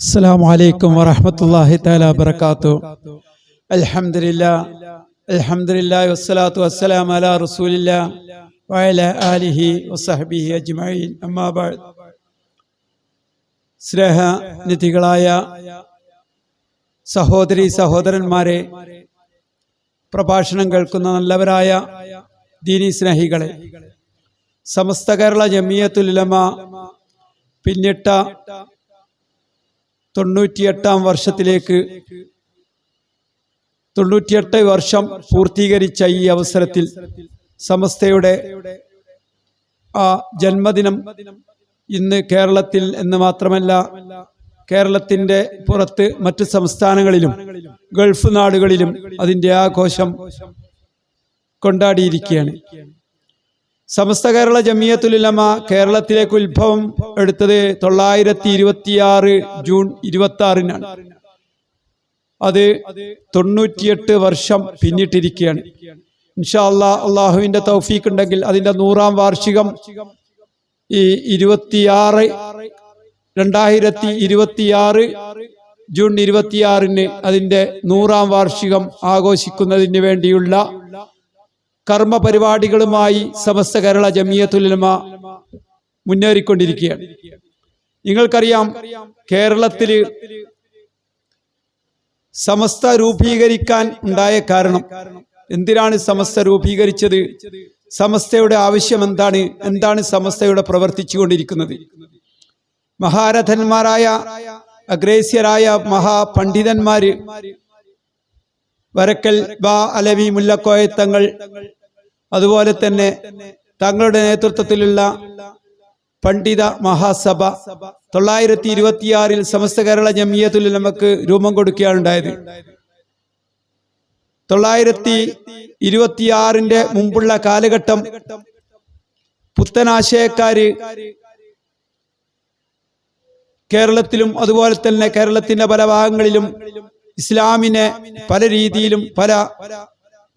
السلام عليكم ورحمة الله تعالى وبركاته الحمد لله الحمد لله والصلاة والسلام على رسول الله وعلى آله وصحبه أجمعين أما بعد സ്നേഹനിധികളായ സഹോദരി സഹോദരന്മാരെ പ്രഭാഷണം കേൾക്കുന്ന നല്ലവരായ ദീനി സ്നേഹികളെ സമസ്ത കേരള ജമിയത്തുലമ പിന്നിട്ട തൊണ്ണൂറ്റിയെട്ടാം വർഷത്തിലേക്ക് തൊണ്ണൂറ്റിയെട്ട് വർഷം പൂർത്തീകരിച്ച ഈ അവസരത്തിൽ സമസ്തയുടെ ആ ജന്മദിനം ഇന്ന് കേരളത്തിൽ എന്ന് മാത്രമല്ല കേരളത്തിന്റെ പുറത്ത് മറ്റ് സംസ്ഥാനങ്ങളിലും ഗൾഫ് നാടുകളിലും അതിന്റെ ആഘോഷം കൊണ്ടാടിയിരിക്കുകയാണ്. സമസ്ത കേരള ജമിയത്തുലമ കേരളത്തിലേക്ക് ഉത്ഭവം എടുത്തത് തൊള്ളായിരത്തി ഇരുപത്തിയാറ് ജൂൺ ഇരുപത്തി ആറിനാണ് അത് തൊണ്ണൂറ്റിയെട്ട് വർഷം പിന്നിട്ടിരിക്കുകയാണ്. ഇൻഷാ അള്ളാ അള്ളാഹുവിന്റെ തൗഫീഖ് ഉണ്ടെങ്കിൽ അതിന്റെ നൂറാം വാർഷികം ഈ ഇരുപത്തിയാറ് രണ്ടായിരത്തി ഇരുപത്തിയാറ് ജൂൺ ഇരുപത്തിയാറിന് അതിന്റെ നൂറാം വാർഷികം ആഘോഷിക്കുന്നതിന് വേണ്ടിയുള്ള കർമ്മ പരിപാടികളുമായി സമസ്ത കേരള ജമിയത്തുലമ മുന്നേറിക്കൊണ്ടിരിക്കുകയാണ്. നിങ്ങൾക്കറിയാം കേരളത്തിൽ സമസ്ത രൂപീകരിക്കാൻ ഉണ്ടായ കാരണം എന്തിനാണ് സമസ്ത രൂപീകരിച്ചത്? സമസ്തയുടെ ആവശ്യം എന്താണ്? എന്താണ് സമസ്തയുടെ പ്രവർത്തിച്ചുകൊണ്ടിരിക്കുന്നത്? മഹാരഥന്മാരായ അഗ്രേസ്യരായ മഹാപണ്ഡിതന്മാര് വരക്കൽ ബാ അലവി മുല്ലക്കോയത്തങ്ങൾ അതുപോലെ തന്നെ തങ്ങളുടെ നേതൃത്വത്തിലുള്ള പണ്ഡിത മഹാസഭ തൊള്ളായിരത്തി ഇരുപത്തിയാറിൽ സമസ്ത കേരള ജമിയത്തിൽ നമുക്ക് രൂപം കൊടുക്കുകയാണ് ഉണ്ടായത്. തൊള്ളായിരത്തി ഇരുപത്തിയാറിന്റെ മുമ്പുള്ള കാലഘട്ടം പുത്തനാശയക്കാര് കേരളത്തിലും അതുപോലെ തന്നെ കേരളത്തിന്റെ പല ഭാഗങ്ങളിലും ഇസ്ലാമിനെ പല രീതിയിലും പല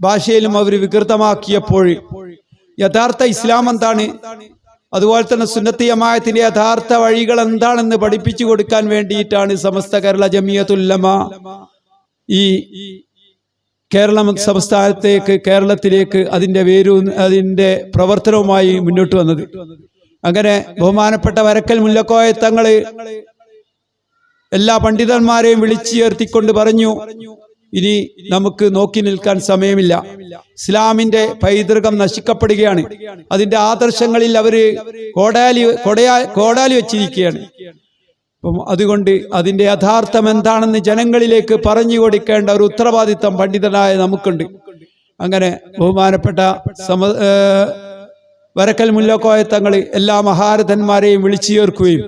ഭാഷയിലും അവർ വികൃതമാക്കിയപ്പോൾ യഥാർത്ഥ ഇസ്ലാം എന്താണ്? അതുപോലെ തന്നെ സുന്നത്തിയമായത്തിന്റെ യഥാർത്ഥ വഴികൾ എന്താണെന്ന് പഠിപ്പിച്ചു കൊടുക്കാൻ വേണ്ടിയിട്ടാണ് സമസ്ത കേരള ജമിയത്തുല്ലമ ഈ കേരള സംസ്ഥാനത്തേക്ക് കേരളത്തിലേക്ക് അതിന്റെ വേരു അതിന്റെ പ്രവർത്തനവുമായി മുന്നോട്ട് വന്നത്. അങ്ങനെ ബഹുമാനപ്പെട്ട വരക്കൽ മുല്ലക്കോയ തങ്ങൾ എല്ലാ പണ്ഡിതന്മാരെയും വിളിച്ചു ചേർത്തിക്കൊണ്ട് പറഞ്ഞു ഇനി നമുക്ക് നോക്കി നിൽക്കാൻ സമയമില്ല. ഇസ്ലാമിന്റെ പൈതൃകം നശിക്കപ്പെടുകയാണ്. അതിന്റെ ആദർശങ്ങളിൽ അവർ കോടാലി കൊടയാ കോടാലി വെച്ചിരിക്കുകയാണ്. അപ്പം അതുകൊണ്ട് അതിന്റെ യഥാർത്ഥം എന്താണെന്ന് ജനങ്ങളിലേക്ക് പറഞ്ഞു കൊടുക്കേണ്ട ഒരു ഉത്തരവാദിത്തം പണ്ഡിതനായ നമുക്കുണ്ട്. അങ്ങനെ ബഹുമാനപ്പെട്ട സമ വരക്കൽ മുല്ലക്കോയ തങ്ങൾ എല്ലാ മഹാരഥന്മാരെയും വിളിച്ചു ചേർക്കുകയും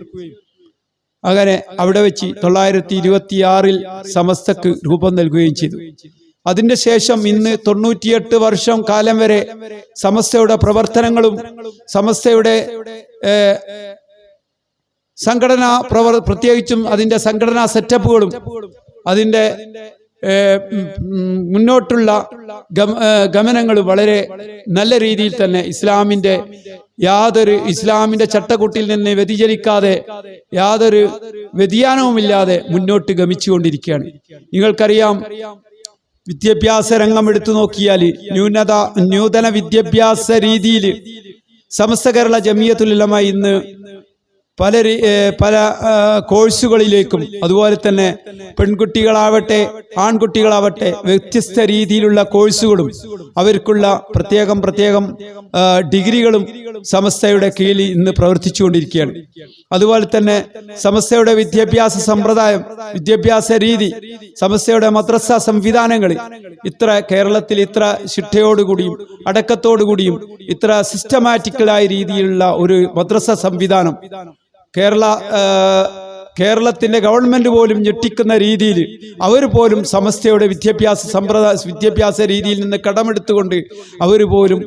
അങ്ങനെ അവിടെ വെച്ച് തൊള്ളായിരത്തി ഇരുപത്തിയാറിൽ സമസ്തക്ക് രൂപം നൽകുകയും ചെയ്തു. അതിന്റെ ശേഷം ഇന്ന് തൊണ്ണൂറ്റിയെട്ട് വർഷം കാലം വരെ സമസ്തയുടെ പ്രവർത്തനങ്ങളും സമസ്തയുടെ സംഘടനാ പ്രവർ പ്രത്യേകിച്ചും അതിന്റെ സംഘടനാ സെറ്റപ്പുകളും അതിന്റെ മുന്നോട്ടുള്ള ഗമനങ്ങൾ വളരെ നല്ല രീതിയിൽ തന്നെ ഇസ്ലാമിന്റെ യാതൊരു ഇസ്ലാമിന്റെ ചട്ടക്കൂട്ടിൽ നിന്ന് വ്യതിചലിക്കാതെ യാതൊരു വ്യതിയാനവുമില്ലാതെ മുന്നോട്ട് ഗമിച്ചുകൊണ്ടിരിക്കുകയാണ്. നിങ്ങൾക്കറിയാം വിദ്യാഭ്യാസ രംഗം എടുത്തു നോക്കിയാൽ ന്യൂനത ന്യൂതന വിദ്യാഭ്യാസ രീതിയിൽ സമസ്ത കേരള ജമിയത്തുലമ ഇന്ന് പല പല കോഴ്സുകളിലേക്കും അതുപോലെ തന്നെ പെൺകുട്ടികളാവട്ടെ ആൺകുട്ടികളാവട്ടെ വ്യത്യസ്ത രീതിയിലുള്ള കോഴ്സുകളും അവർക്കുള്ള പ്രത്യേകം പ്രത്യേകം ഡിഗ്രികളും സമസ്തയുടെ കീഴിൽ ഇന്ന് പ്രവർത്തിച്ചുകൊണ്ടിരിക്കുകയാണ്. അതുപോലെ തന്നെ സമസ്തയുടെ വിദ്യാഭ്യാസ സമ്പ്രദായം വിദ്യാഭ്യാസ രീതി സമസ്തയുടെ മദ്രസ സംവിധാനങ്ങൾ ഇത്ര കേരളത്തിൽ ഇത്ര ശിക്ഷയോടുകൂടിയും അടക്കത്തോടുകൂടിയും ഇത്ര സിസ്റ്റമാറ്റിക്കലായ രീതിയിലുള്ള ഒരു മദ്രസ സംവിധാനം കേരള കേരളത്തിന്റെ ഗവൺമെന്റ് പോലും ഞെട്ടിക്കുന്ന രീതിയിൽ അവർ പോലും സമസ്തയുടെ വിദ്യാഭ്യാസ സമ്പ്രദായ വിദ്യാഭ്യാസ രീതിയിൽ നിന്ന് കടമെടുത്തുകൊണ്ട് അവർ പോലും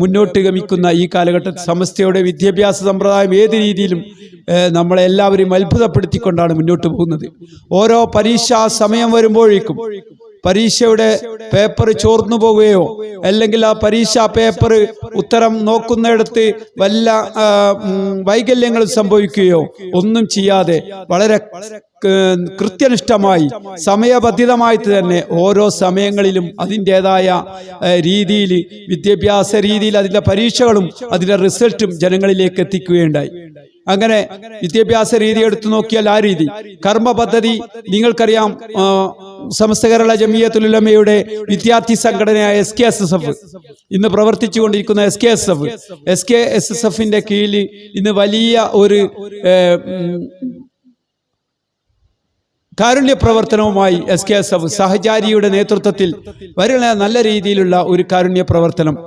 മുന്നോട്ട് ഗമിക്കുന്ന ഈ കാലഘട്ടത്തിൽ സമസ്തയുടെ വിദ്യാഭ്യാസ സമ്പ്രദായം ഏത് രീതിയിലും ഏ, നമ്മളെ എല്ലാവരെയും അത്ഭുതപ്പെടുത്തിക്കൊണ്ടാണ് മുന്നോട്ട് പോകുന്നത്. ഓരോ പരീക്ഷാ സമയം വരുമ്പോഴേക്കും പരീക്ഷയുടെ പേപ്പർ ചോർന്നു പോവുകയോ അല്ലെങ്കിൽ ആ പരീക്ഷാ പേപ്പർ ഉത്തരം നോക്കുന്നിടത്ത് വല്ല വൈകല്യങ്ങൾ സംഭവിക്കുകയോ ഒന്നും ചെയ്യാതെ വളരെ കൃത്യനിഷ്ഠമായി സമയബന്ധിതമായിട്ട് തന്നെ ഓരോ സമയങ്ങളിലും അതിന്റെതായ രീതിയിൽ വിദ്യാഭ്യാസ രീതിയിൽ അതിന്റെ പരീക്ഷകളും അതിന്റെ റിസൾട്ടും ജനങ്ങളിലേക്ക് എത്തിക്കുകയുണ്ടായി. അങ്ങനെ വിദ്യാഭ്യാസ രീതി എടുത്തു നോക്കിയാൽ ആ രീതി. കർമ്മ പദ്ധതി നിങ്ങൾക്കറിയാം സമസ്ത കേരള ജമിയത്തുലമയുടെ വിദ്യാർത്ഥി സംഘടനയായ S K S S F. ഇന്ന് പ്രവർത്തിച്ചു കൊണ്ടിരിക്കുന്ന S K S F. S K S S എഫിന്റെ കീഴിൽ ഇന്ന് വലിയ ഒരു കാരുണ്യ പ്രവർത്തനവുമായി എസ് കെ എസ് എഫ് സഹചാരിയുടെ നേതൃത്വത്തിൽ വരുന്ന നല്ല രീതിയിലുള്ള ഒരു കാരുണ്യ പ്രവർത്തനം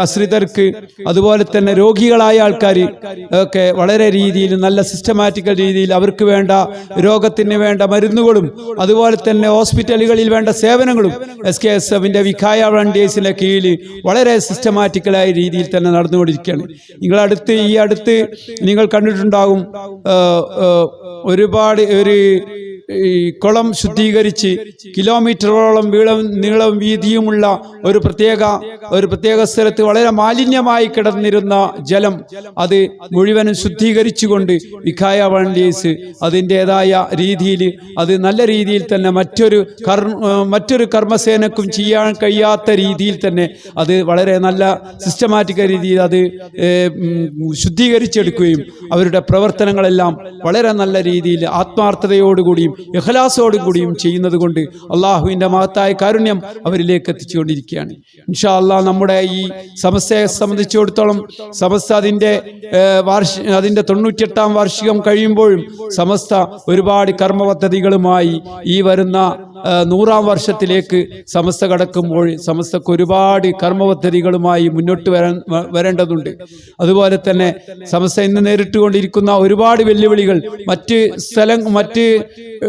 അശ്രിതർക്ക് അതുപോലെ തന്നെ രോഗികളായ ആൾക്കാർ ഒക്കെ വളരെ രീതിയിൽ നല്ല സിസ്റ്റമാറ്റിക്കൽ രീതിയിൽ അവർക്ക് വേണ്ട രോഗത്തിന് വേണ്ട മരുന്നുകളും അതുപോലെ തന്നെ ഹോസ്പിറ്റലുകളിൽ വേണ്ട സേവനങ്ങളും എസ് കെ എസ് എഫിന്റെ വിഖായ വളണ്ടിയേഴ്സിന്റെ കീഴിൽ വളരെ സിസ്റ്റമാറ്റിക്കലായ രീതിയിൽ തന്നെ നടന്നുകൊണ്ടിരിക്കുകയാണ്. നിങ്ങളടുത്ത് ഈ അടുത്ത് നിങ്ങൾ കണ്ടിട്ടുണ്ടാകും ഒരുപാട് ഒരു ഈ കുളം ശുദ്ധീകരിച്ച് കിലോമീറ്ററോളം വീളം നീളം വീതിയുമുള്ള ഒരു പ്രത്യേക ഒരു പ്രത്യേക സ്ഥലത്ത് വളരെ മാലിന്യമായി കിടന്നിരുന്ന ജലം അത് മുഴുവനും ശുദ്ധീകരിച്ചുകൊണ്ട് വിഖായ വണ്ടീസ് അതിന്റെതായ രീതിയിൽ അത് നല്ല രീതിയിൽ തന്നെ മറ്റൊരു കർ മറ്റൊരു കർമ്മസേനക്കും ചെയ്യാൻ കഴിയാത്ത രീതിയിൽ തന്നെ അത് വളരെ നല്ല സിസ്റ്റമാറ്റിക് രീതിയിൽ അത് ശുദ്ധീകരിച്ചെടുക്കുകയും അവരുടെ പ്രവർത്തനങ്ങളെല്ലാം വളരെ നല്ല രീതിയിൽ ആത്മാർത്ഥതയോടുകൂടിയും ഇഖലാസോടും കൂടിയും ചെയ്യുന്നത് കൊണ്ട് അള്ളാഹുവിന്റെ മഹത്തായ കാരുണ്യം അവരിലേക്ക് എത്തിച്ചുകൊണ്ടിരിക്കുകയാണ്. ഇൻഷാ അല്ലാ നമ്മുടെ ഈ സമസ്യയെ സംബന്ധിച്ചിടത്തോളം സമസ്ത അതിന്റെ വാർഷിക വാർഷി അതിന്റെ തൊണ്ണൂറ്റിയെട്ടാം വാർഷികം കഴിയുമ്പോഴും സമസ്ത ഒരുപാട് കർമ്മ പദ്ധതികളുമായി ഈ വരുന്ന നൂറാം വർഷത്തിലേക്ക് സമസ്ത കടക്കുമ്പോൾ സമസ്തക്ക് ഒരുപാട് കർമ്മ പദ്ധതികളുമായി മുന്നോട്ട് വരാൻ വരേണ്ടതുണ്ട്. അതുപോലെ തന്നെ സമസ്ത ഇന്ന് നേരിട്ടുകൊണ്ടിരിക്കുന്ന ഒരുപാട് വെല്ലുവിളികൾ മറ്റ് സ്ഥലം മറ്റ്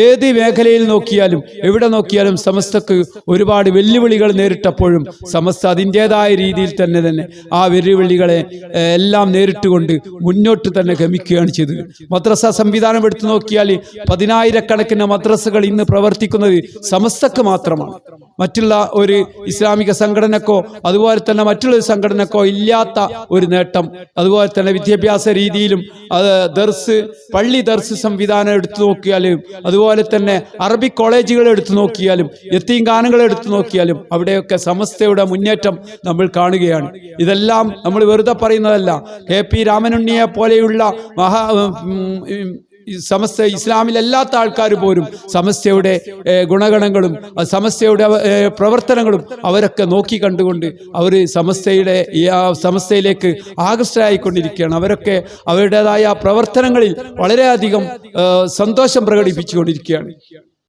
ഏത് മേഖലയിൽ നോക്കിയാലും എവിടെ നോക്കിയാലും സമസ്തക്ക് ഒരുപാട് വെല്ലുവിളികൾ നേരിട്ടപ്പോഴും സമസ്ത അതിന്റെതായ രീതിയിൽ തന്നെ തന്നെ ആ വെല്ലുവിളികളെ എല്ലാം നേരിട്ടുകൊണ്ട് മുന്നോട്ട് തന്നെ ഗമിക്കുകയാണ് ചെയ്തത്. മദ്രസ സംവിധാനം എടുത്തു നോക്കിയാൽ പതിനായിരക്കണക്കിന് മദ്രസകൾ ഇന്ന് പ്രവർത്തിക്കുന്നത് സമസ്തക്ക് മാത്രമാണ്. മറ്റുള്ള ഒരു ഇസ്ലാമിക സംഘടനക്കോ അതുപോലെ തന്നെ മറ്റുള്ളൊരു സംഘടനക്കോ ഇല്ലാത്ത ഒരു നേട്ടം. അതുപോലെ തന്നെ വിദ്യാഭ്യാസ രീതിയിലും ദർസ് പള്ളി ദർസ് സംവിധാനം എടുത്തു നോക്കിയാലും അതുപോലെ തന്നെ അറബി കോളേജുകൾ എടുത്തു നോക്കിയാലും എത്തീം ഗാനങ്ങൾ എടുത്തു നോക്കിയാലും അവിടെയൊക്കെ സമസ്തയുടെ മുന്നേറ്റം നമ്മൾ കാണുകയാണ്. ഇതെല്ലാം നമ്മൾ വെറുതെ പറയുന്നതല്ല. കെ പി രാമനുണ്ണിയെ പോലെയുള്ള മഹാ സമസ്ത ഇസ്ലാമിലല്ലാത്ത ആൾക്കാർ പോലും സമസ്തയുടെ ഗുണഗണങ്ങളും സമസ്തയുടെ പ്രവർത്തനങ്ങളും അവരൊക്കെ നോക്കി കണ്ടുകൊണ്ട് അവർ സമസ്തയുടെ സമസ്തയിലേക്ക് ആകർഷ്ടരായിക്കൊണ്ടിരിക്കുകയാണ് അവരൊക്കെ അവരുടേതായ പ്രവർത്തനങ്ങളിൽ വളരെയധികം സന്തോഷം പ്രകടിപ്പിച്ചുകൊണ്ടിരിക്കുകയാണ്.